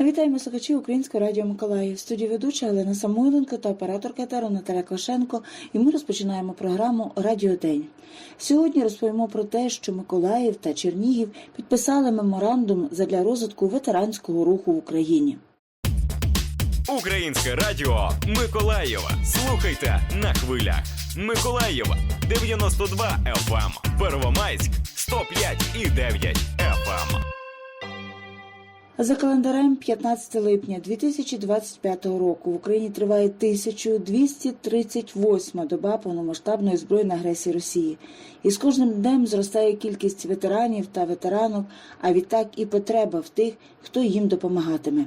Вітаємо слухачів Українського радіо Миколаїв. В студії ведуча Олена Самойленко та операторка етеру Наталя Клашенко. І ми розпочинаємо програму Радіо День. Сьогодні розповімо про те, що Миколаїв та Чернігів підписали меморандум задля розвитку ветеранського руху в Україні. Українське радіо Миколаєва. Слухайте на хвилях. Миколаєва 92 FM. Первомайськ 105 і 9 FM. За календарем 15 липня 2025 року в Україні триває 1238 доба повномасштабної збройної агресії Росії. І з кожним днем зростає кількість ветеранів та ветеранок, а відтак і потреба в тих, хто їм допомагатиме.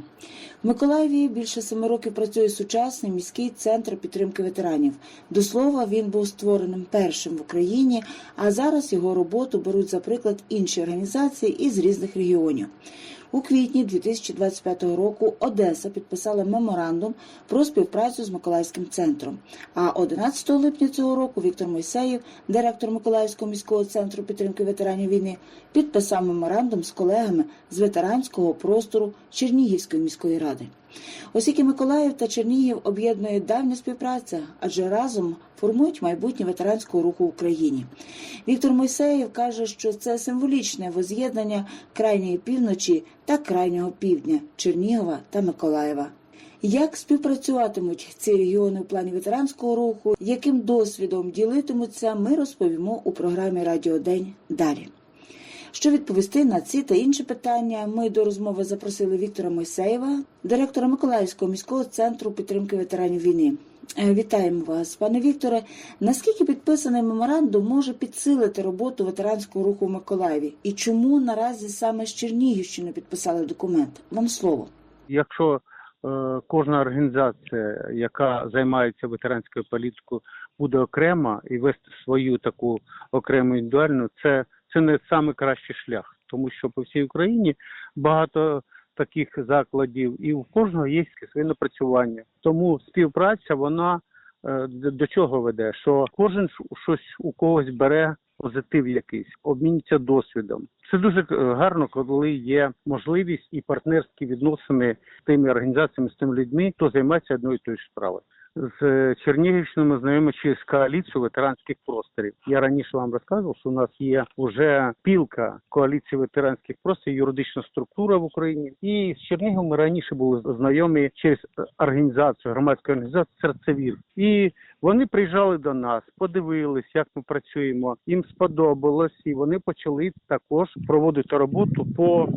В Миколаєві більше семи років працює сучасний міський центр підтримки ветеранів. До слова, він був створеним першим в Україні, а зараз його роботу беруть за приклад інші організації із різних регіонів. У квітні 2025 року Одеса підписала меморандум про співпрацю з Миколаївським центром. А 11 липня цього року Віктор Мойсеєв, директор Миколаївського міського центру підтримки ветеранів війни, підписав меморандум з колегами з ветеранського простору Чернігівської міської ради. Оскільки Миколаїв та Чернігів об'єднує давня співпраця, адже разом формують майбутнє ветеранського руху в Україні. Віктор Мойсеєв каже, що це символічне воз'єднання крайньої півночі та крайнього півдня Чернігова та Миколаєва. Як співпрацюватимуть ці регіони в плані ветеранського руху, яким досвідом ділитимуться, ми розповімо у програмі Радіо День далі. Що відповісти на ці та інші питання, ми до розмови запросили Віктора Мойсеєва, директора Миколаївського міського центру підтримки ветеранів війни. Е, Вітаємо вас, пане Вікторе. Наскільки підписаний меморандум може підсилити роботу ветеранського руху в Миколаєві? І чому наразі саме з Чернігівщини підписали документ? Вам слово. Якщо е, кожна організація, яка займається ветеранською політикою, буде окрема і вести свою таку окрему індивідуальну, це, це не найкращий шлях, тому що по всій Україні багато таких закладів, і у кожного є своє напрацювання. Тому співпраця вона е, до чого веде? Що кожен щось у когось бере позитив якийсь, обмінюється досвідом. Це дуже е, гарно, коли є можливість і партнерські відносини з тими організаціями, з тими людьми, хто займається одною і тою ж справою. З Чернігівщиною ми знайомі через коаліцію ветеранських просторів. Я раніше вам розказував, що у нас є вже спілка коаліції ветеранських просторів, юридична структура в Україні. І з Чернігом ми раніше були знайомі через організацію, громадську організацію серцевір. І вони приїжджали до нас, подивились, як ми працюємо. Їм сподобалось, і вони почали також проводити роботу по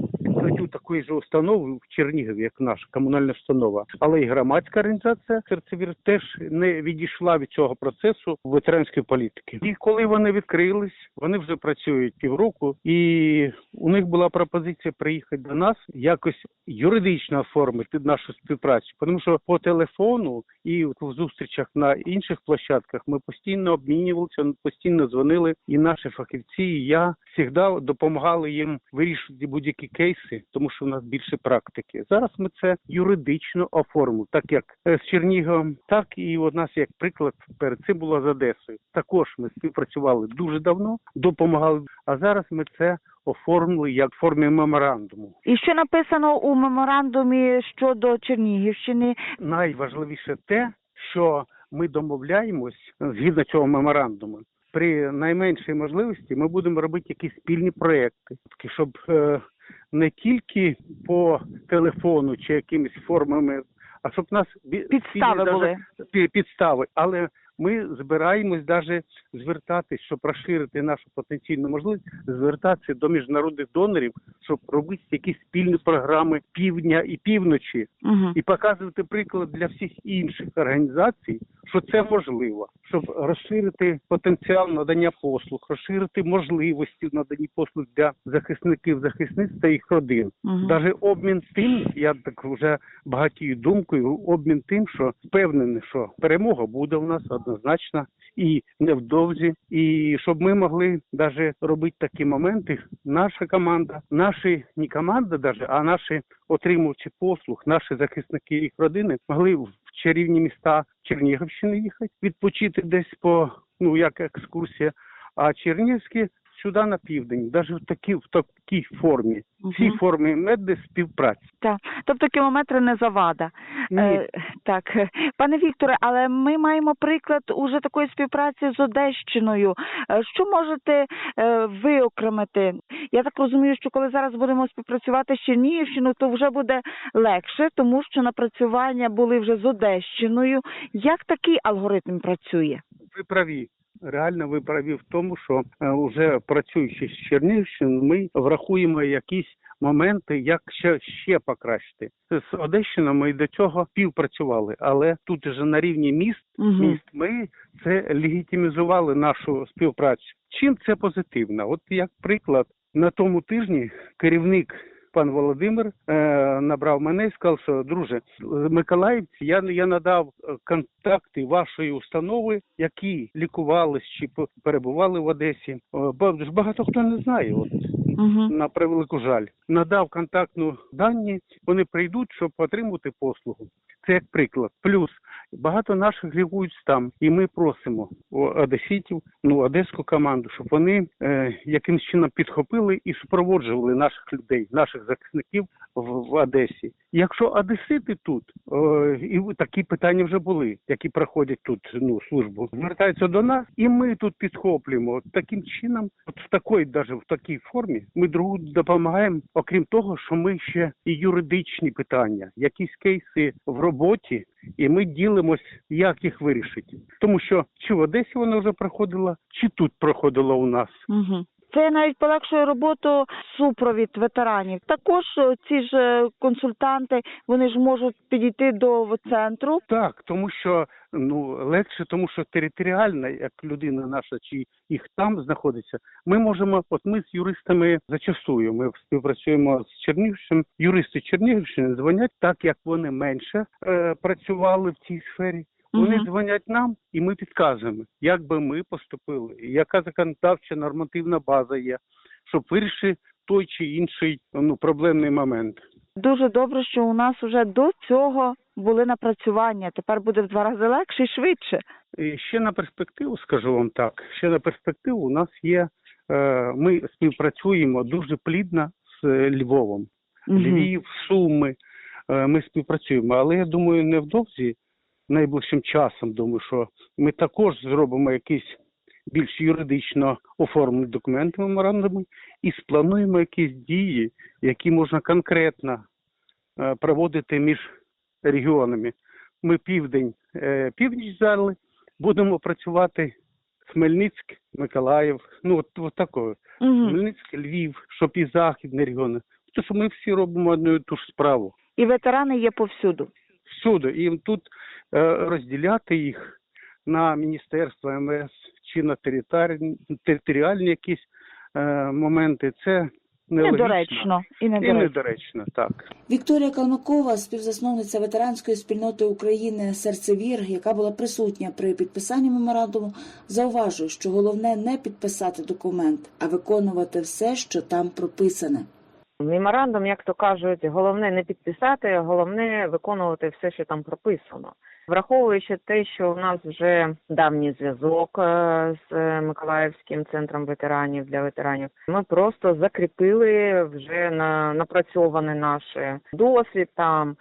відкриттю такої ж установи в Чернігові, як наша комунальна установа. Але і громадська організація серцевір теж не відійшла від цього процесу ветеранської політики. І коли вони відкрились, вони вже працюють півроку, і у них була пропозиція приїхати до нас якось юридично оформити нашу співпрацю, тому що по телефону і в зустрічах на інших площадках ми постійно обмінювалися, постійно дзвонили, і наші фахівці, і я завжди допомагали їм вирішувати будь-які кейси, тому що в нас більше практики. Зараз ми це юридично оформили, так як е, з Черніговом, так і у нас як приклад перед цим було з Одесою. Також ми співпрацювали дуже давно, допомагали. А зараз ми це оформили як в формі меморандуму. І що написано у меморандумі щодо Чернігівщини? найважливіше те, що ми домовляємось згідно цього меморандуму. При найменшій можливості ми будемо робити якісь спільні проекти, щоб е, не тільки по телефону чи якимись формами, а щоб у нас бі- Підстави були. пі- підстави. Але ми збираємось даже звертатись, щоб розширити нашу потенційну можливість, звертатися до міжнародних донорів, щоб робити якісь спільні програми півдня і півночі Угу. і показувати приклад для всіх інших організацій, що це можливо, щоб розширити потенціал надання послуг, розширити можливості в наданні послуг для захисників, захисниць та їх родин. Угу. Даже обмін тим, я так вже багатію думкою, обмін тим, що впевнений, що перемога буде у нас однозначно і невдовзі, і щоб ми могли навіть робити такі моменти. Наша команда, наші не команда, даже, а наші отримувачі послуг, наші захисники їх родини могли в чарівні міста Чернігівщини їхати, відпочити десь по ну як екскурсія. А Чернігівські сюди на південь, навіть в такій в такій формі. В цій Мгм. формі меди співпраці. Так. Тобто кілометри не завада. Ні. Е, так, пане Вікторе, але ми маємо приклад уже такої співпраці з Одещиною. Е, Що можете е, виокремити? Я так розумію, що коли зараз будемо співпрацювати з Чернігівщиною, то вже буде легше, тому що напрацювання були вже з Одещиною. Як такий алгоритм працює? Ви праві. Реально ви праві в тому, що е, уже працюючи з Чернігівщиною, ми врахуємо якісь моменти, як ще, ще покращити. З Одещиною ми до цього співпрацювали, але тут вже на рівні міст Угу. міст ми це легітимізували нашу співпрацю. Чим це позитивно? От як приклад, на тому тижні керівник пан Володимир е, набрав мене і сказав, що друже, Миколаївці, я, я надав е, контакти вашої установи, які лікувались чи перебували в Одесі. Е, бо багато хто не знає. От Угу. на превелику жаль, надав контактну дані, вони прийдуть, щоб отримати послугу. Це як приклад. Плюс багато наших лікують там, і ми просимо одеситів, ну одеську команду, щоб вони е, якимсь чином підхопили і супроводжували наших людей, наших захисників в, в Одесі. Якщо одесити тут, е, і такі питання вже були, які проходять тут ну службу, звертаються до нас, і ми тут підхоплюємо. Таким чином, от в такої, даже в такій формі, ми другу допомагаємо, окрім того, що ми ще і юридичні питання, якісь кейси в роботі, і ми ділимось, як їх вирішити. Тому що чи в Одесі вона вже проходила, чи тут проходила у нас. Угу. Це навіть полегшує роботу супровід ветеранів. Також ці ж е, консультанти вони ж можуть підійти до центру. Так, тому що ну легше, тому що територіальна, як людина наша, чи їх там знаходиться, ми можемо. От ми з юристами зачастую. Ми співпрацюємо з Чернігівщиною. Юристи Чернігівщини дзвонять так, як вони менше е, працювали в цій сфері. Вони Мгм. дзвонять нам, і ми підказуємо, як би ми поступили, яка законодавча нормативна база є, щоб вирішити той чи інший ну проблемний момент. Дуже добре, що у нас вже до цього були напрацювання. Тепер буде в два рази легше і швидше. І ще на перспективу, скажу вам так, ще на перспективу у нас є, е, ми співпрацюємо дуже плідно з е, Львовом. Мгм. Львів, Суми, е, ми співпрацюємо. Але я думаю, невдовзі, найближчим часом, думаю, що ми також зробимо якісь більш юридично оформлені документи меморандуми і сплануємо якісь дії, які можна конкретно е, проводити між регіонами. Ми південь, е, північ взяли, будемо працювати Хмельницьк, Миколаїв, ну от, от такое. Мгм. Хмельницьк, Львів, щоб і західні регіони. Тому що ми всі робимо одну і ту ж справу. І ветерани є повсюду. Всюди. І тут е, розділяти їх на міністерство МС чи на територіальні, територіальні якісь е, моменти, це нелогічно. Недоречно і І недоречно. недоречно, так. Вікторія Калмакова, співзасновниця ветеранської спільноти України Серцевір, яка була присутня при підписанні меморандуму, зауважує, що головне не підписати документ, а виконувати все, що там прописане. Меморандум, як то кажуть, головне не підписати, головне виконувати все, що там прописано. Враховуючи те, що у нас вже давній зв'язок е, з Миколаївським центром ветеранів для ветеранів, ми просто закріпили вже на напрацьований наш досвід там.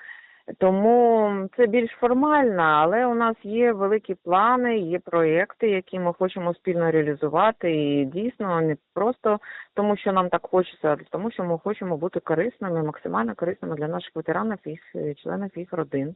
Тому це більш формально, але у нас є великі плани, є проекти, які ми хочемо спільно реалізувати. І дійсно не просто тому, що нам так хочеться, а тому, що ми хочемо бути корисними, максимально корисними для наших ветеранів і їх е, членів їх родин.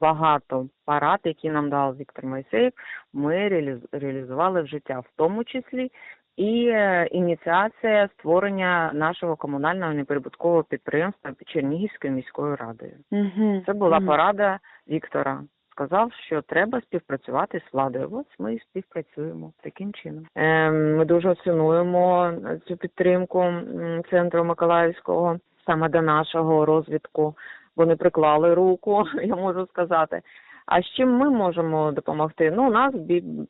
Багато парад, які нам дав Віктор Моїсеєв, ми реаліз- реалізували в життя, в тому числі і е, ініціація створення нашого комунального неприбуткового підприємства Чернігівською міською радою. Угу. Це була порада Віктора. Сказав, що треба співпрацювати з владою. Ось ми і співпрацюємо таким чином. Ем, ми дуже цінуємо цю підтримку центру Миколаївського саме до нашого розвитку. Вони приклали руку, я можу сказати. А з чим ми можемо допомогти? Ну, у нас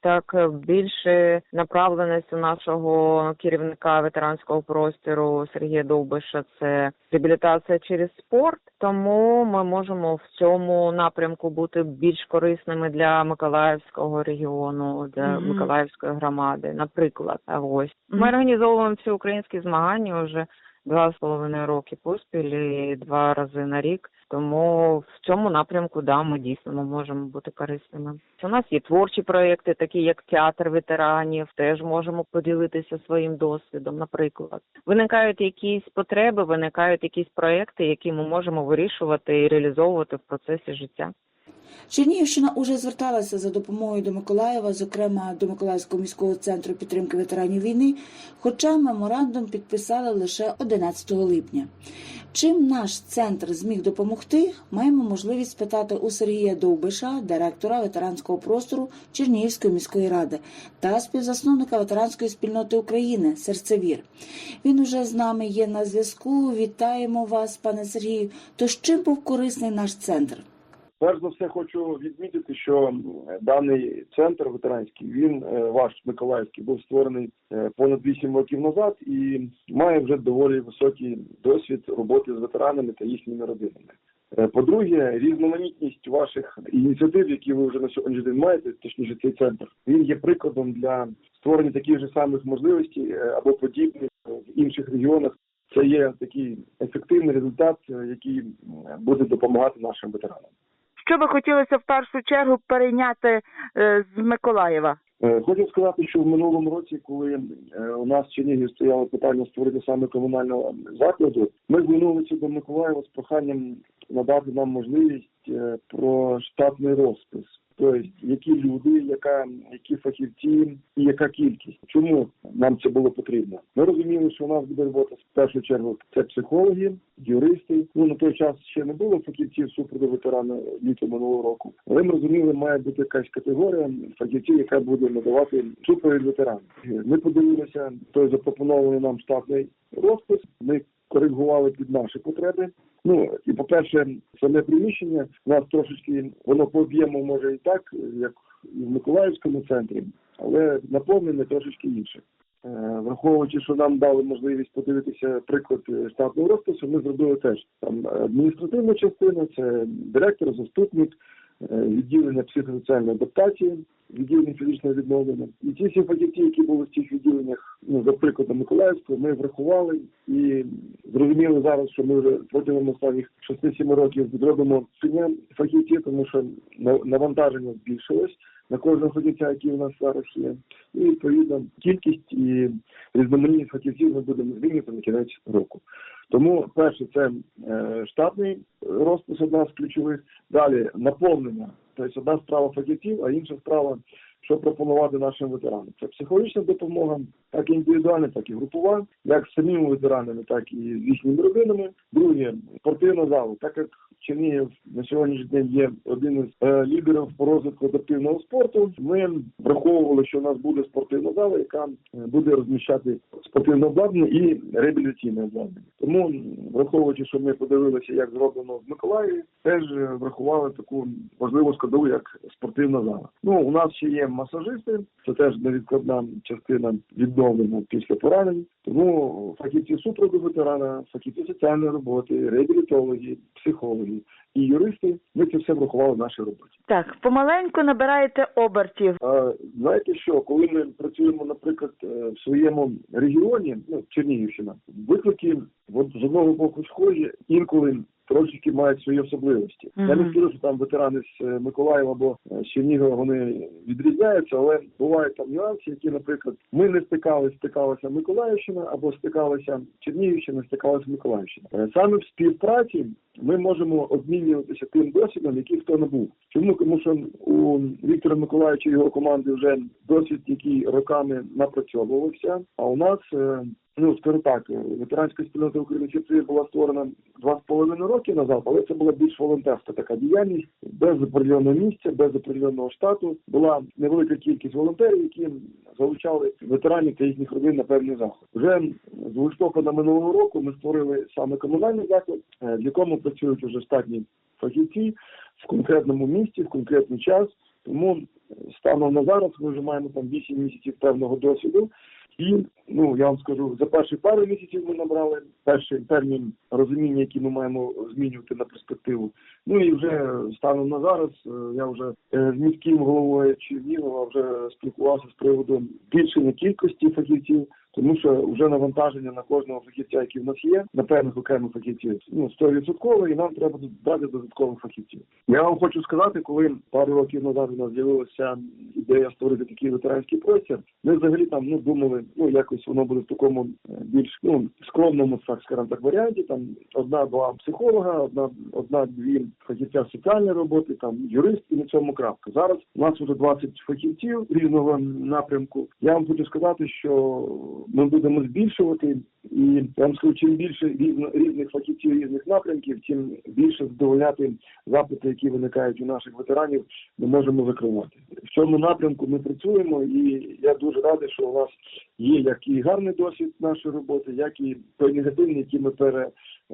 так е, більше направленість у нашого керівника ветеранського простору Сергія Довбиша це реабілітація через спорт. Тому ми можемо в цьому напрямку бути більш корисними для Миколаївського регіону, для Мгм. Миколаївської громади. Наприклад, ось ми організовуємо всеукраїнські змагання вже два з половиною роки поспіль і два рази на рік. Тому в цьому напрямку да, ми дійсно ми можемо бути корисними. У нас є творчі проекти, такі як театр ветеранів, теж можемо поділитися своїм досвідом. Наприклад, виникають якісь потреби, виникають якісь проекти, які ми можемо вирішувати і реалізовувати в процесі життя. Чернігівщина уже зверталася за допомогою до Миколаєва, зокрема до Миколаївського міського центру підтримки ветеранів війни, хоча меморандум підписали лише 11 липня. Чим наш центр зміг допомогти, маємо можливість спитати у Сергія Довбиша, директора ветеранського простору Чернігівської міської ради та співзасновника ветеранської спільноти України Серцевір. Він уже з нами є на зв'язку. Вітаємо вас, пане Сергію. Тож чим був корисний наш центр? Перш за все, хочу відмітити, що даний центр ветеранський, він е, ваш Миколаївський, був створений е, понад 8 років назад і має вже доволі високий досвід роботи з ветеранами та їхніми родинами. Е, По-друге, різноманітність ваших ініціатив, які ви вже на сьогоднішній день маєте, точніше цей центр, він є прикладом для створення таких же самих можливостей або подібних в інших регіонах. Це є такий ефективний результат, який буде допомагати нашим ветеранам. Що би хотілося в першу чергу перейняти е, з Миколаєва? Е, Хочу сказати, що в минулому році, коли е, у нас в Чернігі стояло питання створити саме комунального закладу, ми звернулися до Миколаєва з проханням надати нам можливість про штатний розпис. Тобто, які люди, яка, які фахівці і яка кількість. Чому нам це було потрібно? Ми розуміли, що у нас буде робота в першу чергу це психологи, юристи. Ну на той час ще не було фахівців супроводу ветерана літо минулого року. Але ми розуміли, має бути якась категорія фахівців, яка буде надавати супровід ветеранам. Ми подивилися той запропонований нам штатний розпис. Ми коригували під наші потреби. Ну і по-перше, саме приміщення у нас трошечки воно по об'єму може і так, як і в Миколаївському центрі, але наповнене трошечки інше. Е, Враховуючи, що нам дали можливість подивитися приклад е, штатного розпису, ми зробили теж там адміністративну частину, це директор, заступник, відділення психосоціальної адаптації, відділення фізичного відновлення. І ті фахівці, які були в цих відділеннях, ну за прикладом Миколаївського, ми врахували і зрозуміли зараз, що ми вже протягом останніх 6-7 років зробимо щодня фахівці, тому що на- навантаження збільшилось на кожного фахівця, який у нас зараз є. І відповідно кількість і різноманітність фахівців ми будемо змінювати на кінець року. Тому перше це е, штатний розпис, одна з ключових. Далі наповнення. Тобто одна справа фахівців, а інша справа, що пропонувати нашим ветеранам. Це психологічна допомога, як індивідуальна, так і групова, як самими ветеранами, так і з їхніми родинами. Друге спортивна зала, так як Чернігів на сьогоднішній день є один із е, лідерів по розвитку адаптивного спорту. Ми враховували, що у нас буде спортивна зала, яка е, буде розміщати спортивне обладнання і реабілітаційне обладнання. Тому, враховуючи, що ми подивилися, як зроблено в Миколаєві, теж е, врахували таку важливу складову, як спортивна зала. Ну у нас ще є масажисти, це теж невідкладна частина відновлення після поранень. Тому фахівці супроводу ветерана, фахівці соціальної роботи, реабілітологи, психологи і юристи. Ми це все врахували в нашій роботі. Так, помаленьку набираєте обертів. А, знаєте що, коли ми працюємо, наприклад, е, в своєму регіоні, ну Чернігівщина, виклики от, з одного боку схожі, інколи трошечки мають свої особливості. Я не скажу, що там ветерани з е, Миколаєва або з Чернігова вони відрізняються, але бувають там нюанси, які, наприклад, ми не стикалися, стикалася Миколаївщина або стикалася Чернігівщина, стикалася Миколаївщина. Е, Саме в співпраці ми можемо обмінюватися тим досвідом, який хто не був. Чому? Тому що у Віктора Миколаївича його команди вже досвід, який роками напрацьовувався. А у нас, е, ну скажу так, ветеранська спільнота України ЧЦ була створена два з половиною роки назад, але це була більш волонтерська така діяльність без определеного місця, без определеного штату. Була невелика кількість волонтерів, які залучали ветеранів та їхніх родин на певний заход. Вже з листопада минулого року ми створили саме комунальний заклад, е, в якому працюють уже штатні фахівці. в конкретному місці, в конкретний час. Тому е, станом на зараз ми вже маємо там 8 місяців певного досвіду. І ну я вам скажу, за перші пару місяців ми набрали перший термін розуміння, які ми маємо змінювати на перспективу. Ну і вже станом на зараз е, я вже е, з міським головою Чернігова вже спілкувався з приводу збільшення кількості фахівців, тому що вже навантаження на кожного фахівця, який в нас є, на певних окремих фахівців, ну 100%, і нам треба брати додаткових фахівців. Я вам хочу сказати, коли пару років назад у нас з'явилася ідея створити такий ветеранський простір, ми взагалі там ну думали, ну якось воно буде в такому е, більш ну скромному, так скажімо так, варіанті. Там одна-два психолога, одна, одна-дві фахівця соціальної роботи, там юрист і на цьому крапка. Зараз у нас вже 20 фахівців різного напрямку. Я вам хочу сказати, що ми будемо збільшувати, і я вам скажу, чим більше різно, різних фахівців різних напрямків, тим більше задовольняти запити, які виникають у наших ветеранів, ми можемо закривати. В цьому напрямку ми працюємо, і я дуже радий, що у нас є як і гарний досвід нашої роботи, як і той негативний, який ми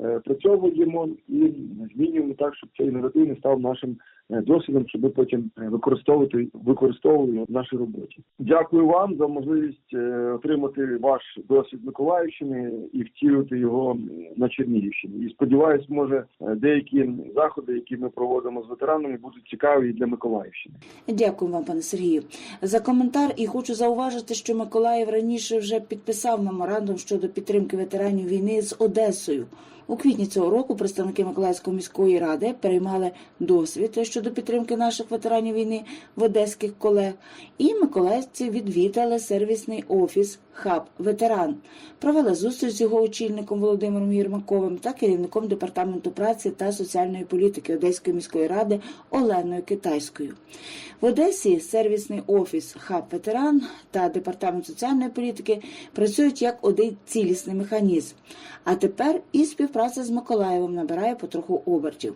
перепрацьовуємо і змінюємо так, щоб цей негативний став нашим е, досвідом, щоб ми потім е, використовувати використовували в нашій роботі. Дякую вам за можливість е, отримати ваш досвід Миколаївщини і втілити його на Чернігівщині. І сподіваюсь, може е, деякі заходи, які ми проводимо з ветеранами, будуть цікаві для Миколаївщини. Дякую вам, пане Сергію, за коментар. І хочу зауважити, що Миколаїв раніше вже підписав меморандум щодо підтримки ветеранів війни з Одесою. У квітні цього року представники Миколаївської міської ради переймали досвід щодо підтримки наших ветеранів війни в одеських колег. І миколаївці відвідали сервісний офіс Хаб Ветеран. Провели зустріч з його очільником Володимиром Єрмаковим та керівником департаменту праці та соціальної політики Одеської міської ради Оленою Китайською. В Одесі сервісний офіс Хаб Ветеран та департамент соціальної політики працюють як один цілісний механізм. А тепер і співпраця з Миколаєвом набирає потроху обертів.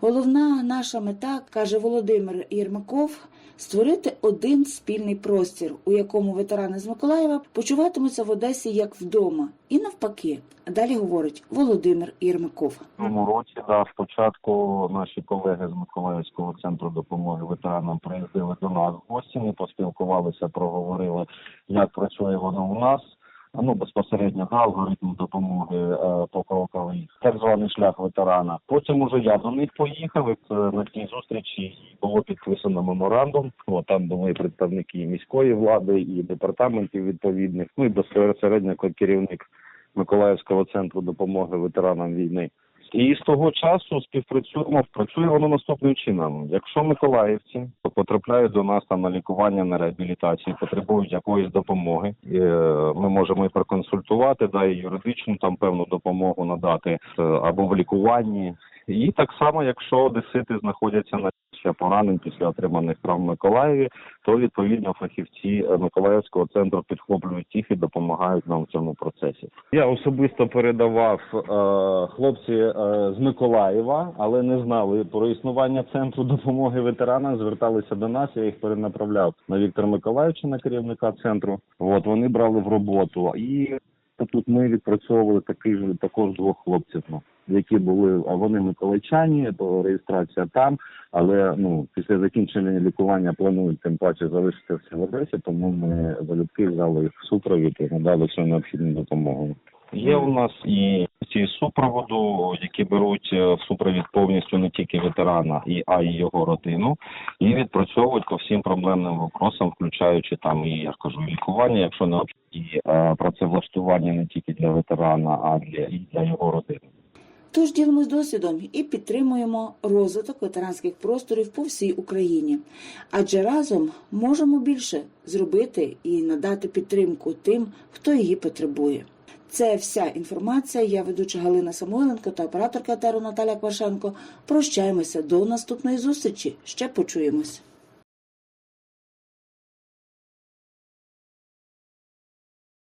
Головна наша мета, каже Володимир Єрмаков, створити один спільний простір, у якому ветерани з Миколаєва почуватимуться в Одесі як вдома, і навпаки. Далі говорить Володимир Єрмаков. Тому році, да, спочатку наші колеги з Миколаївського центру допомоги ветеранам приїздили до нас в гості. Ми поспілкувалися, проговорили, як працює воно у нас. Ну безпосередньо алгоритм допомоги е, покроковий, так званий шлях ветерана. Потім уже я до них поїхав. і, На тій зустрічі було підписано меморандум. О, там були представники міської влади і департаментів відповідних. Ну і безпосередньо керівник Миколаївського центру допомоги ветеранам війни. І з того часу співпрацюємо, працює воно наступним чином. Якщо миколаївці потрапляють до нас там на лікування, на реабілітацію, потребують якоїсь допомоги, е, ми можемо і проконсультувати, да, і юридичну там певну допомогу надати е, або в лікуванні. І так само, якщо одесити знаходяться на ще поранень після отриманих травм в Миколаєві, то відповідно фахівці е, Миколаївського центру підхоплюють їх і допомагають нам в цьому процесі. Я особисто передавав е, хлопці е, з Миколаєва, але не знали про існування центру допомоги ветеранам. Зверталися до нас. Я їх перенаправляв на Віктора Миколаївича, на керівника центру. От вони брали в роботу. І тут ми відпрацьовували такий ж також двох хлопців. Ну які були, а вони миколайчані, то реєстрація там. Але ну після закінчення лікування планують тим паче залишитися в Одесі, тому ми залюбки взяли їх в супровід і надали всю необхідну допомогу. Є у нас і ці супроводу, які беруть е, в супровід повністю не тільки ветерана, і а й його родину, і відпрацьовують по всім проблемним вопросам, включаючи там і я кажу, лікування, якщо необхідно, і е, працевлаштування не тільки для ветерана, а для і для його родини. Тож ділимось досвідом і підтримуємо розвиток ветеранських просторів по всій Україні. Адже разом можемо більше зробити і надати підтримку тим, хто її потребує. Це вся інформація. Я ведуча Галина Самойленко та операторка етеру Наталя Квашенко. Прощаємося до наступної зустрічі. Ще почуємось.